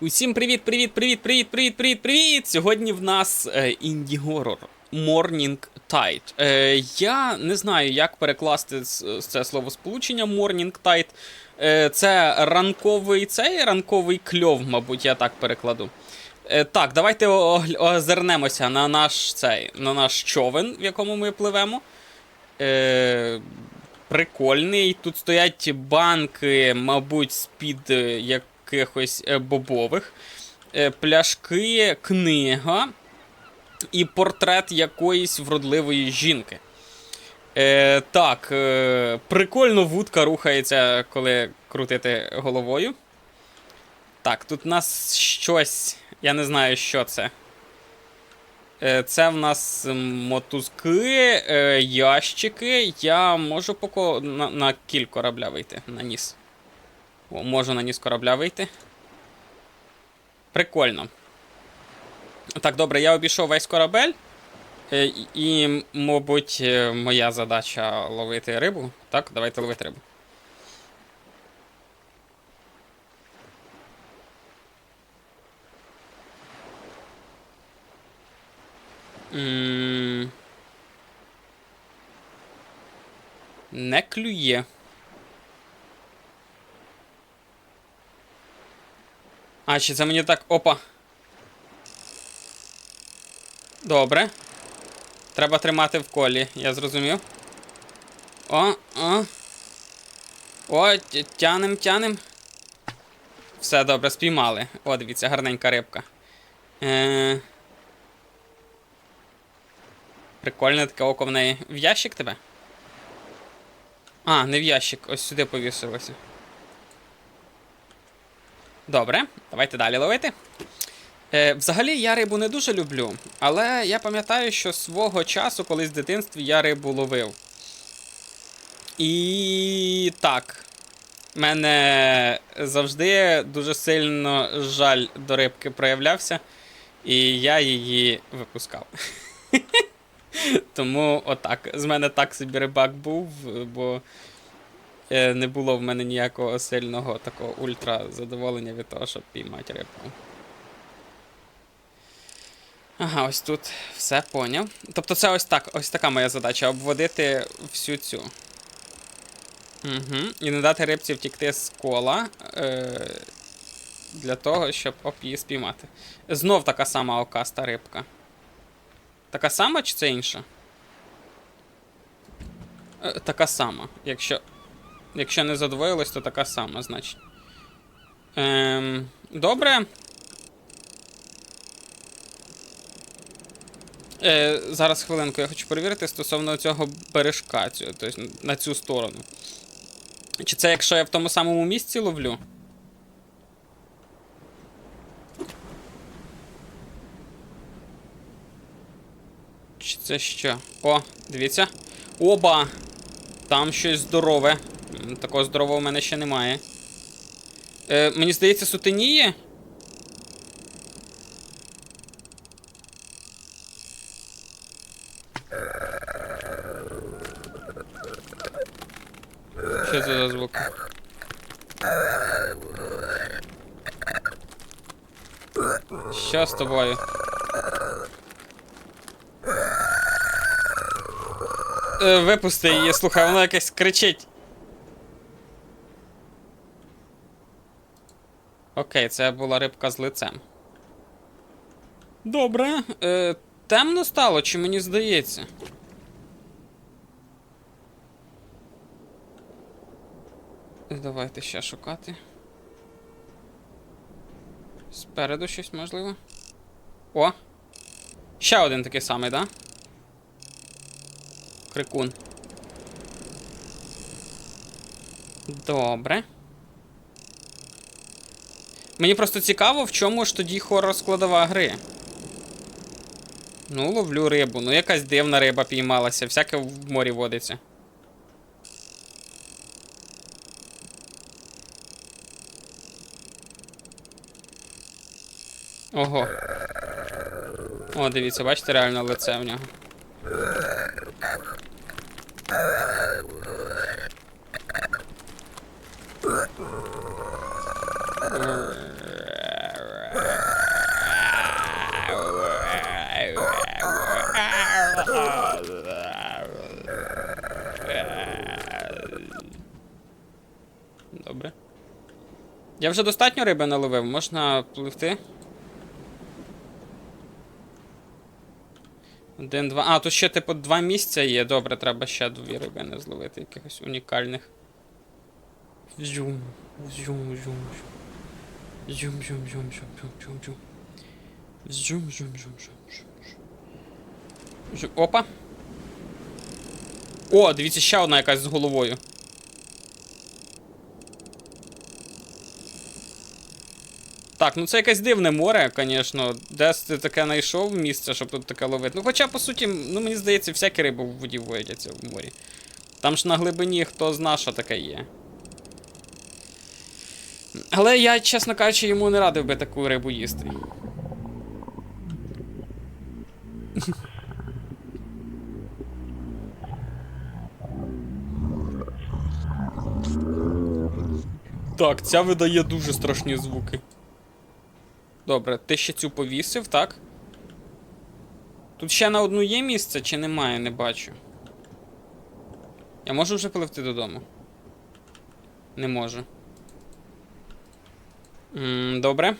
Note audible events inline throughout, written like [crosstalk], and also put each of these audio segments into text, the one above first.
Усім привіт, привіт, привіт, привіт, привіт, привіт, привіт! Сьогодні в нас е, інді-горор Morning Tide. Е, я не знаю, як перекласти це слово сполучення Morning Tide. Е, це ранковий цей ранковий кльов, мабуть, я так перекладу. Е, так, давайте озирнемося на наш цей, на наш човен, в якому ми пливемо. Е, прикольний. Тут стоять банки, мабуть, з-під е, якихось е, бобових, е, пляшки, книга і портрет якоїсь вродливої жінки. Е, так, е, прикольно вудка рухається, коли крутити головою. Так, тут у нас щось. Я не знаю, що це. Е, Це в нас мотузки, е, ящики. Я можу поки на, на кіль корабля вийти. На ніс. О, можу на ніс корабля вийти. Прикольно. Так, добре, я обійшов весь корабель. Е, і- мабуть, е, моя задача ловити рибу. Так, давайте ловити рибу. Не клює. А, чи це мені так. Опа. Добре. Треба тримати в колі, я зрозумів. О, о. О, тя- тянем, тянем. Все добре, спіймали. О, дивіться, гарненька рибка. Е... Прикольне таке око в неї. В ящик тебе? А, не в ящик, ось сюди повісилося. Добре, давайте далі ловити. Е, взагалі я рибу не дуже люблю, але я пам'ятаю, що свого часу, колись в дитинстві, я рибу ловив. І так. мене завжди дуже сильно жаль до рибки проявлявся, і я її випускав. [laughs] Тому отак. З мене так собі рибак був, бо не було в мене ніякого сильного такого ультра задоволення від того, щоб піймати рибку. Ага, ось тут все поняв. Тобто це ось так, ось така моя задача обводити всю цю. Угу. І не дати рибці втікти з кола. Е- для того, щоб оп, її спіймати. Знов така сама окаста рибка. Така сама чи це інша? Е, така сама. Якщо. Якщо не задвоїлось, то така сама, значить. Ем, добре. Е, зараз хвилинку, я хочу перевірити стосовно цього бережка, тобто на цю сторону. Чи це якщо я в тому самому місці ловлю? Чи це що? О, дивіться. Оба! Там щось здорове. Такого здорового в мене ще немає. Е, мені здається, сутеніє. Що це за звук? Що з тобою? Е, випусти її, слухай, вона якась кричить. Окей, це була рибка з лицем. Добре. Е, темно стало, чи мені здається? Давайте ще шукати. Спереду щось можливо. О! Ще один такий самий, да? Крикун. Добре. Мені просто цікаво, в чому ж тоді хорор складова гри. Ну, ловлю рибу. Ну, якась дивна риба піймалася, всяке в морі водиться. Ого. О, дивіться, бачите, реально лице в нього. Я вже достатньо риби наловив, можна пливти. Один, два. А, тут ще, типу, два місця є. Добре, треба ще дві рибини зловити, якихось унікальних. Зюм, зюм. Зюм, зюм, зюм, зюм, зюм, зюм, зюм. Зюм, зюм, зюм, зюм, зюм, зюм. Зюм. Опа. О, дивіться, ще одна якась з головою. Так, ну це якесь дивне море, звісно. Десь ти таке знайшов місце, щоб тут таке ловити. Ну, хоча, по суті, ну мені здається, всякі риби в воді водяться в морі. Там ж на глибині хто зна, що таке є. Але я, чесно кажучи, йому не радив би таку рибу їсти. [laughs] Так, ця видає дуже страшні звуки. Добре, ти ще цю повісив, так? Тут ще на одну є місце чи немає, не бачу. Я можу вже пливти додому? Не можу. М, Добре.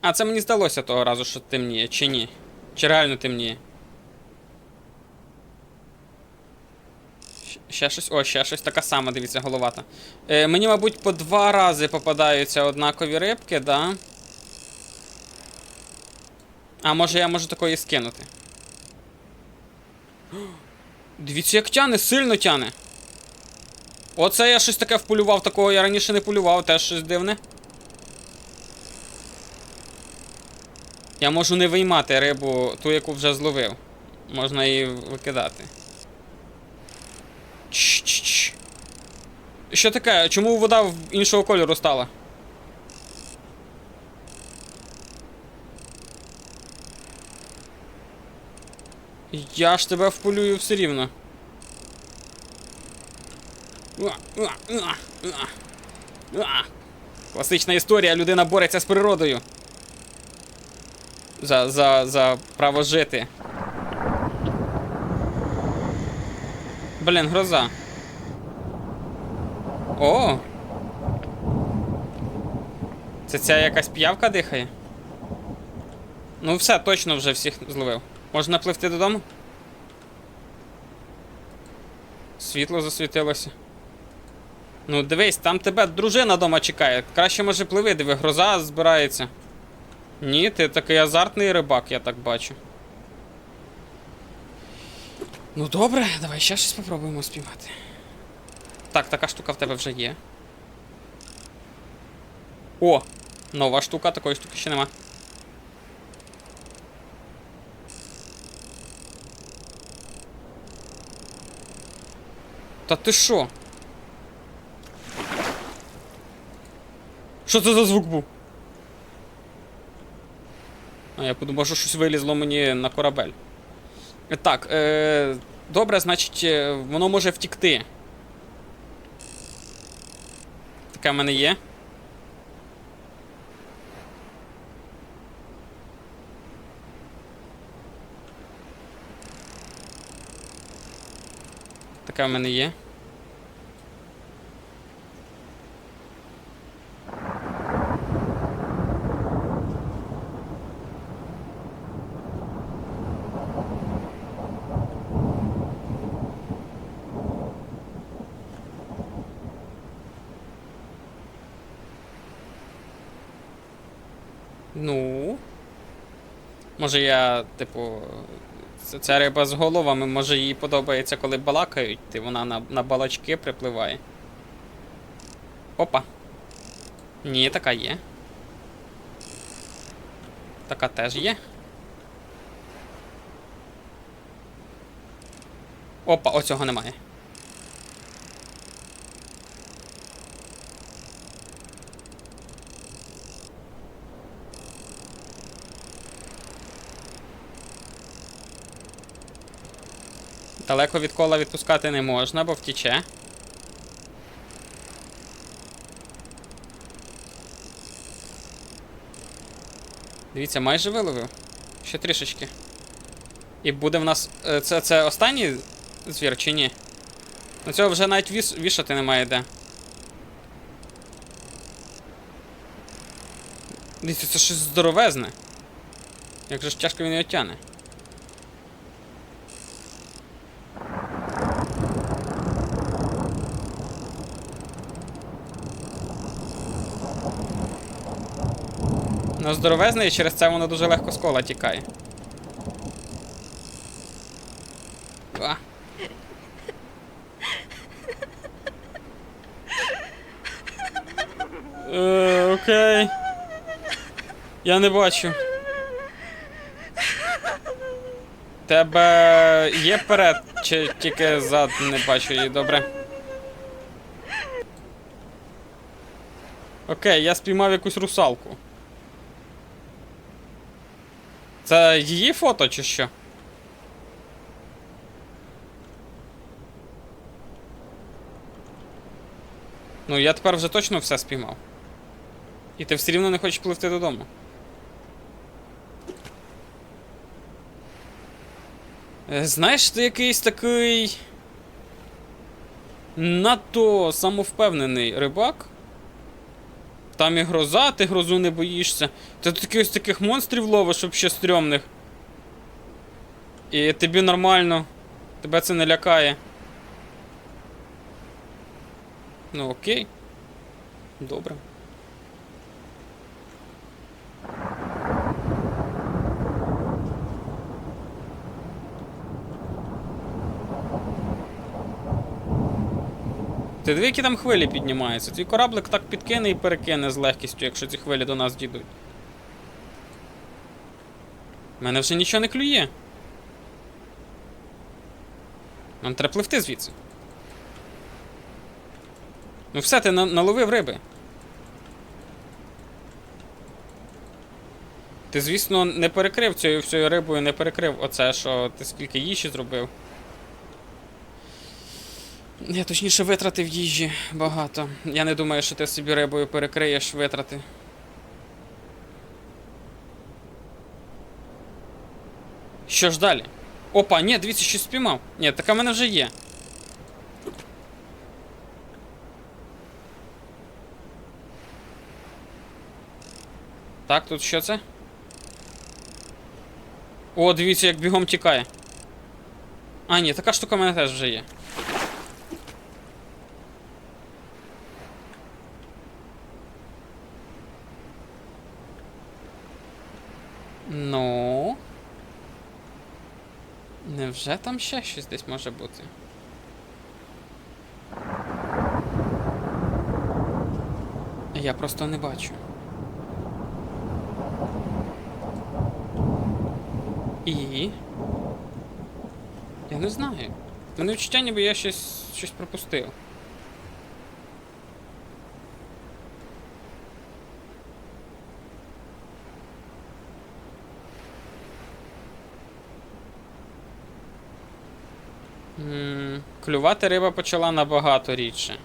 А, це мені здалося того разу, що темніє, чи ні? Чи реально темніє? Ще щось. О, ще щось така сама, дивіться, головата. Е, мені, мабуть, по два рази попадаються однакові рибки, да? А може я можу такої скинути? [gasps] Дивіться, як тяне, сильно тяне. Оце я щось таке вполював, такого я раніше не полював, теж щось дивне. Я можу не виймати рибу, ту, яку вже зловив. Можна її викидати. Чш-чш-чш. Що таке? Чому вода в іншого кольору стала? Я ж тебе вполюю все рівно. Класична історія, людина бореться з природою. За, за, за право жити. Блін, гроза. О! Це ця якась п'явка дихає? Ну все, точно вже всіх зловив. Можна пливти додому? Світло засвітилося. Ну, дивись, там тебе дружина дома чекає. Краще може пливи, диви, гроза збирається. Ні, ти такий азартний рибак, я так бачу. Ну добре, давай ще щось попробуємо спіймати. Так, така штука в тебе вже є. О! Нова штука, такої штуки ще нема. Та ти що? Що це за звук був? А я подумав, що щось вилізло мені на корабель. Так, е, добре, значить, е, воно може втікти. Таке в мене є. Таке в мене є. Ну. Може я, типу. Ця риба з головами, може їй подобається, коли балакають, і вона на, на балачки припливає. Опа. Ні, така є. Така теж є. Опа, оцього немає. Далеко від кола відпускати не можна, бо втіче. Дивіться, майже виловив. Ще трішечки. І буде в нас. Е, це це останній звір чи ні? Ну цього вже навіть віс... вішати немає де. Дивіться, це щось здоровезне. Як же ж тяжко він його тяне. Ну, здоровезне і через це воно дуже легко з кола тікає. Е, окей. Я не бачу. Тебе є перед, чи тільки зад не бачу її, добре. Окей, я спіймав якусь русалку. Це її фото чи що? Ну, я тепер вже точно все спіймав. І ти все рівно не хочеш пливти додому. Е, Знаєш, ти якийсь такий. Надто самовпевнений рибак. Там і гроза, ти грозу не боїшся. Ти тут якихось таких монстрів ловиш, вообще ще стрьомних. І тобі нормально. Тебе це не лякає. Ну окей. Добре. Ти диви, які там хвилі піднімаються. Твій кораблик так підкине і перекине з легкістю, якщо ці хвилі до нас дійдуть. Мене вже нічого не клює. Нам треба пливти звідси. Ну все, ти на- наловив риби. Ти, звісно, не перекрив цією всією рибою, не перекрив оце, що ти скільки їжі зробив. Я точніше витратив їжі багато. Я не думаю, що ти собі рибою перекриєш витрати. Що ж далі? Опа, ні, дивіться, щось спіймав. Ні, така в мене вже є. Так, тут що це? О, дивіться, як бігом тікає. А, ні, така штука в мене теж вже є. Ну. Невже там ще щось десь може бути? Я просто не бачу. І. Я не знаю. Мене відчуття, ніби я щось, щось пропустив. М, Клювати риба почала набагато рідше.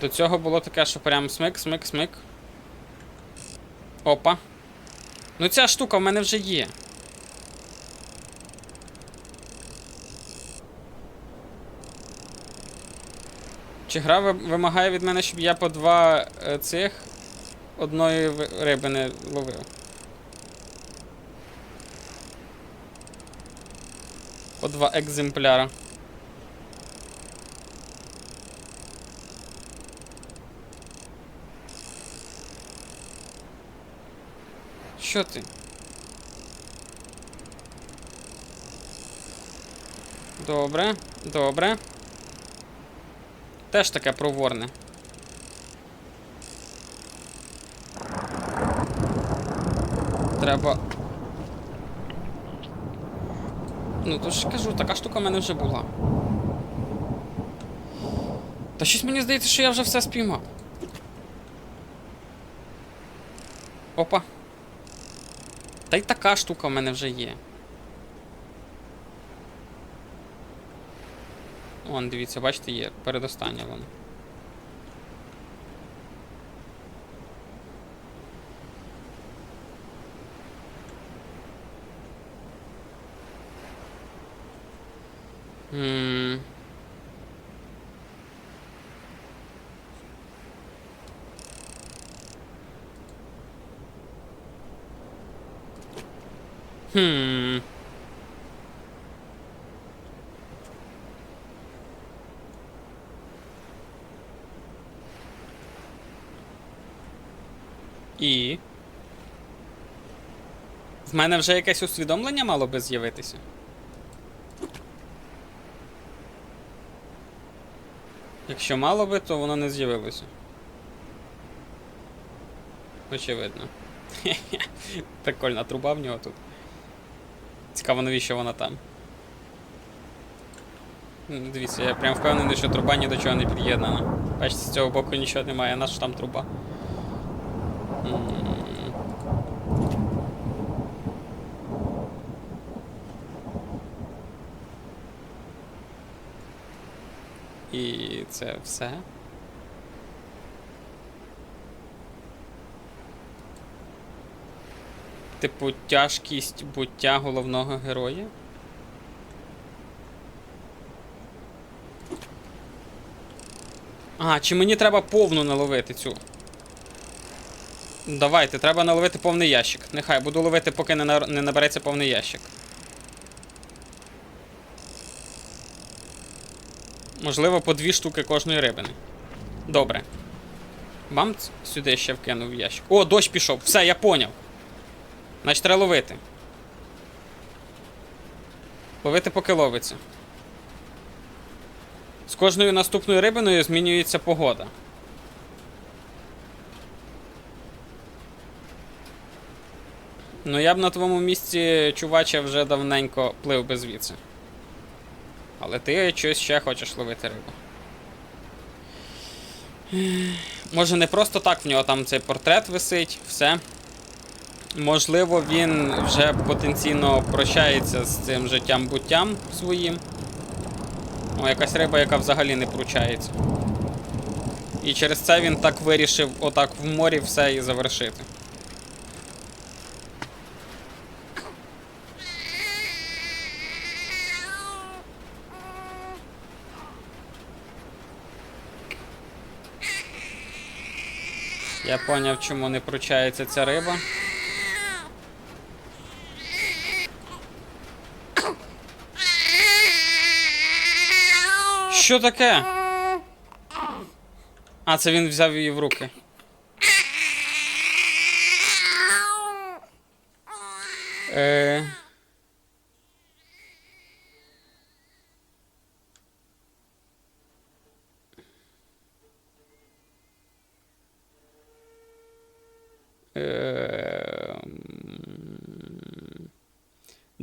До цього було таке, що прям смик, смик, смик. Опа. Ну ця штука в мене вже є. Чи гра вимагає від мене, щоб я по два е, цих одної риби не ловив? По два екземпляра. Що ти? Добре, добре. Теж таке проворне. Треба. Ну, то ж кажу, така штука в мене вже була. Та щось мені здається, що я вже все спіймав. Опа. Та й така штука в мене вже є. Вон, дивіться, бачите, є передостання вона. І. В мене вже якесь усвідомлення мало би з'явитися. Якщо мало би, то воно не з'явилося. Очевидно. [laughs] Прикольна труба в нього тут. Цікаво, навіщо вона там. Дивіться, я прям впевнений, що труба ні до чого не під'єднана. Бачите, з цього боку нічого немає, наша там труба. М. І це все. Типу, тяжкість буття головного героя. А, чи мені треба повну наловити цю? Давайте, треба наловити повний ящик. Нехай буду ловити, поки не, на... не набереться повний ящик. Можливо, по дві штуки кожної рибини. Добре. Бамц, сюди ще вкинув ящик. О, дощ пішов. Все, я поняв. Значить, треба ловити. Ловити, поки ловиться. З кожною наступною рибиною змінюється погода. Ну, я б на твоєму місці, чуваче, вже давненько плив би звідси. Але ти щось ще хочеш ловити рибу. Може, не просто так в нього там цей портрет висить, все. Можливо, він вже потенційно прощається з цим життям буттям своїм. О, якась риба, яка взагалі не пручається. І через це він так вирішив отак в морі все і завершити. Я поняв, чому не пручається ця риба. Що таке? А, це він взяв її в руки. Е...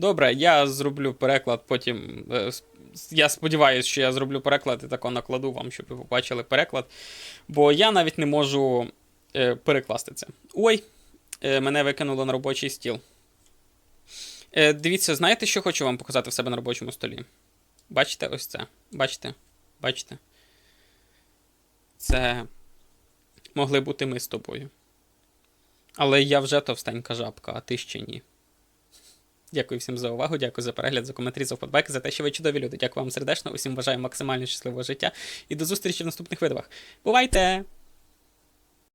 Добре, я зроблю переклад потім. е, Я сподіваюся, що я зроблю переклад і тако накладу вам, щоб ви побачили переклад. Бо я навіть не можу е, перекласти це. Ой, е, мене викинуло на робочий стіл. Дивіться, знаєте, що хочу вам показати в себе на робочому столі? Бачите ось це? Бачите? Бачите? Це могли бути ми з тобою. Але я вже товстенька жабка, а ти ще ні. Дякую всім за увагу, дякую за перегляд, за коментарі, за фотбеки, за те, що ви чудові люди. Дякую вам сердечно, усім бажаю максимально щасливого життя і до зустрічі в наступних видах. Бувайте!